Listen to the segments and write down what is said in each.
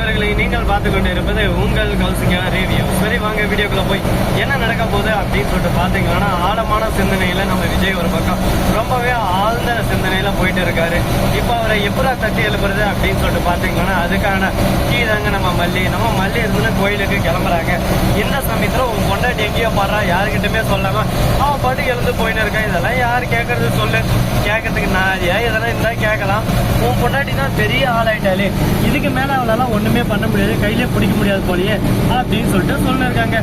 நண்பர்களை நீங்கள் பார்த்து கொண்டு இருப்பது உங்கள் கௌசிகா ரேடியோ. சரி வாங்க வீடியோக்குள்ள போய் என்ன நடக்க போகுது அப்படின்னு சொல்லிட்டு பார்த்தீங்கன்னா ஆழமான சிந்தனையில நம்ம விஜய் ஒரு பக்கம். ரொம்பவே ஆழ்ந்த சிந்தனையில போயிட்டு இருக்காரு. இப்போ அவரை எப்படா தட்டி எழுப்புறது அப்படின்னு சொல்லிட்டு பார்த்தீங்கன்னா அதுக்கான கீழாங்க நம்ம மல்லி. நம்ம மல்லி இருந்து கோயிலுக்கு கிளம்புறாங்க. இந்த சமயத்துல உன் பொண்டாட்டி எங்கேயோ பாடுறா யாருக்கிட்டுமே சொல்லாம அவன் பாட்டு எழுந்து போயின்னு இருக்கான். இதெல்லாம் யார் கேட்கறது சொல்லு. கேட்கறதுக்கு நான் ஏன் இதெல்லாம் இருந்தா கேட்கலாம் உன் பொண்டாட்டி தான் பெரிய ஆளாயிட்டாலே இதுக்கு மேல அவளால ஒண்ணுமே பண்ண முடியாது கையிலே பிடிக்க முடியாது போலயே அப்படின்னு சொல்லிட்டு சொல்லிருக்காங்க.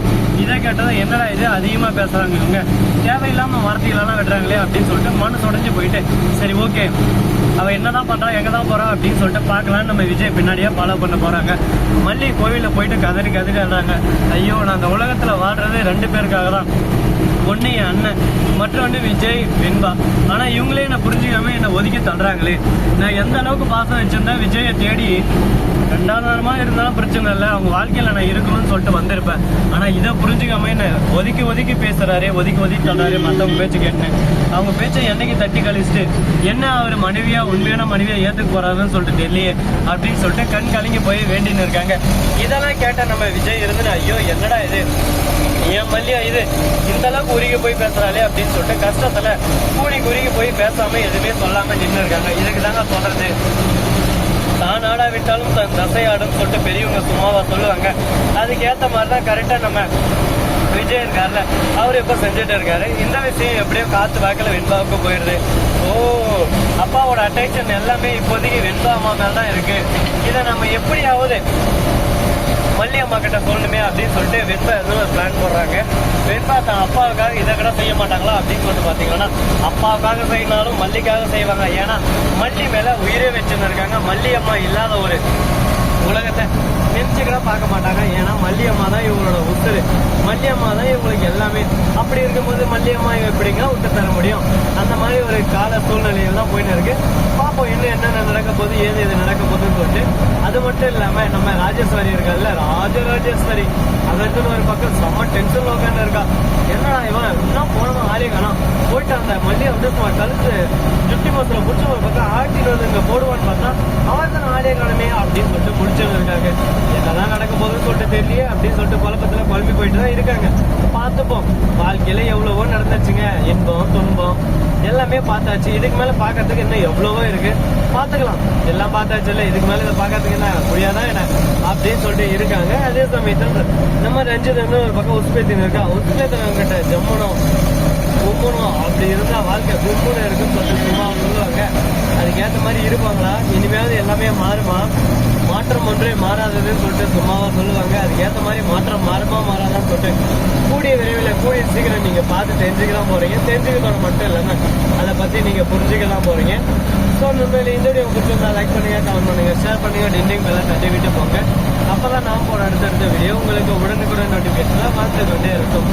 இதை கேட்டதும் என்னடா இது? அதிகமா பேசுறாங்க இவங்க. தேவையில்லாம வார்த்தைகளெல்லாம் வெட்டுறாங்களே அப்படின்னு சொல்லிட்டு மனசு உடைஞ்சு போயிட்டு சரி ஓகே. அவ என்னதான் பண்றா எங்க தான் போறா அப்படின்னு சொல்லிட்டு பார்க்கலான்னு நம்ம விஜய் பின்னாடியே ஃபாலோ பண்ண போறாங்க. மல்லி கோவில்ல போயிட்டு கதறி கதறி ஆடுறாங்க ஐயோ நான் அந்த உலகத்துல வாழ்றது ரெண்டு பேருக்காக தான் ஒன்று என் அண்ணன் மற்றொன்று விஜய் வெண்பா ஆனால் இவங்களே என்னை புரிஞ்சுக்காம என்னை ஒதுக்கி தள்ளுறாங்களே. நான் எந்த அளவுக்கு பாசம் வச்சிருந்தேன் விஜயை தேடி ரெண்டாவது இருந்தாலும் பிரச்சனை இல்லை. அவங்க வாழ்க்கையில் நான் இருக்கணும்னு சொல்லிட்டு வந்திருப்பேன். ஆனால் இதை புரிஞ்சுக்காம என்ன ஒதுக்கி ஒதுக்கி பேசுறாரு ஒதுக்கி ஒதுக்கி தள்ளுறாரு மற்றவங்க பேச்சு கேட்டேன் அவங்க பேச்சை என்னைக்கு தட்டி கழிச்சுட்டு என்ன அவர் மனைவியா உண்மையான மனைவியா ஏத்துக்க போறாருன்னு சொல்லிட்டு தெரியலையே அப்படின்னு சொல்லிட்டு கண் கலங்கி போய் வேண்டின்னு இருக்காங்க. இதெல்லாம் கேட்ட நம்ம விஜய் இருந்து ஐயோ என்னடா இது? மல்லியா இது இந்த அளவுக்கு உருகி போய் பேசுறாளே அப்படின்னு சொல்லிட்டு கஷ்டத்துல கூலி குறுகி போய் பேசாம எதுவுமே சொல்லாம நின்று இருக்காங்க. இதுக்கு தாங்க சொல்றது. தான் ஆடா விட்டாலும் தன் தசையாடும் சொல்லிட்டு பெரியவங்க சும்மாவா சொல்லுவாங்க. அதுக்கு ஏத்த மாதிரி தான் கரெக்டா நம்ம விஜய் இருக்கார்ல அவர் இப்ப செஞ்சுட்டு இருக்காரு? இந்த விஷயம் எப்படியோ காத்து வாக்கில் வெண்பாவுக்கு போயிடுது ஓ அப்பாவோட அட்டென்ஷன் எல்லாமே இப்போதைக்கு வெண்பா அம்மா மேல தான் இருக்கு. இதை நம்ம எப்படியாவது மல்லி அம்மா கிட்ட சொல்லணுமே அப்படின்னு சொல்லிட்டு வெண்பா எதுவும் ஒரு பிளான் போடுறாங்க. வெண்பா தான் அப்பாவுக்காக இதை கூட செய்ய மாட்டாங்களா அப்படின்னு சொல்லிட்டு பார்த்தீங்கன்னா அப்பாவுக்காக செய்யினாலும் மல்லிக்காக செய்வாங்க. ஏன்னா மல்லி மேலே உயிரே வச்சுன்னு இருக்காங்க மல்லி அம்மா இல்லாத ஒரு உலகத்தை நினைச்சு கூட பார்க்க மாட்டாங்க. ஏன்னா மல்லியம்மா தான் இவங்களோட உத்தரு மல்லியம்மா தான் இவங்களுக்கு எல்லாமே. அப்படி இருக்கும்போது மல்லியம்மா எப்படிங்க விட்டு தர முடியும்? அந்த மாதிரி ஒரு கால சூழ்நிலையெல்லாம் தான் போயின்னு இருக்கு. பார்ப்போம் இன்னும் என்னென்ன நடக்க போகுது ஏது எது நடக்க மட்டும் இல்லாம நம்ம ராஜேஸ்வரி இருக்கல்ல ராஜராஜேஸ்வரி. அதற்குன்னு ஒரு பக்கம் செம்ம டென்ஷன் உட்காந்து இருக்கா. என்னடா இவன் இன்னும் போனவன் ஆளே காணும். போயிட்டு அந்த மல்லியை வந்து சும்மா கழுத்து ஜுட்டி மோசில் பிடிச்ச ஒரு பக்கம் ஆட்டிட்டு வந்து இங்க போடுவான்னு பார்த்தா அவன் தான் ஆளே காணுமே அப்படின்னு சொல்லிட்டு முடிச்சவங்க இருக்காங்க. என்னதான் நடக்க போகுதுன்னு சொல்லிட்டு தெரியலையே அப்படின்னு சொல்லிட்டு குழப்பத்துல குழம்பி போயிட்டு தான் இருக்காங்க. பார்த்துப்போம். வாழ்க்கையில எவ்வளவோ நடந்துச்சுங்க. இன்பம் துன்பம். எல்லாமே பார்த்தாச்சு. இதுக்கு மேல பார்க்கறதுக்கு இன்னும் எவ்வளவோ இருக்கு. பார்த்துக்கலாம். எல்லாம் பார்த்தாச்சு இல்ல இதுக்கு மேல இதை பார்க்கறதுக்கு என்ன முடியாதா என்ன அப்படின்னு சொல்லிட்டு இருக்காங்க. அதே சமயத்தில் நம்ம ரஞ்சித் ஒரு பக்கம் உஸ்பேத்தின் இருக்கா. உஸ்பேத்தன் கிட்ட ஜம்முனும் கும்பணும் அப்படி இருந்தா வாழ்க்கை கும்பணும் இருக்குன்னு சொல்லி சும்மா சொல்லுவாங்க. அதுக்கேற்ற மாதிரி இருப்பாங்களா? இனிமேல் எல்லாமே மாறுமா? மாற்றம் ஒன்றே மாறாததுன்னு சொல்லிட்டு சும்மாவா சொல்லுவாங்க. அதுக்கேற்ற மாதிரி மாற்றம் மாறுமா மாறாதான்னு சொல்லிட்டு கூடிய விரைவில் கூடிய சீக்கிரம் நீங்க பார்த்து தெரிஞ்சுக்கலாம் போறீங்க. தெரிஞ்சுக்கிறதோட மட்டும் இல்லாம அதை பத்தி நீங்க புரிஞ்சுக்கலாம் போறீங்க. ஸோ உண்மையில இந்த வீடியோ பிடிச்சிருந்தா லைக் பண்ணுங்க கமெண்ட் பண்ணுங்க ஷேர் பண்ணுங்க டிண்டிங் பெல்லாம் தட்டி விட்டு போங்க. அப்பதான் நான் போற அடுத்தடுத்த வீடியோ உங்களுக்கு உடனுக்குடன் நோட்டிபிகேஷன்ல பார்த்து கொண்டே இருக்கும்.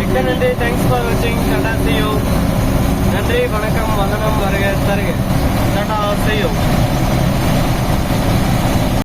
மிக்க நன்றி. தேங்க்ஸ் ஃபார் வாட்சிங் டாடா செய்யும் நன்றி வணக்கம் வந்தனம் வருக தருக. டாடா செய்யும்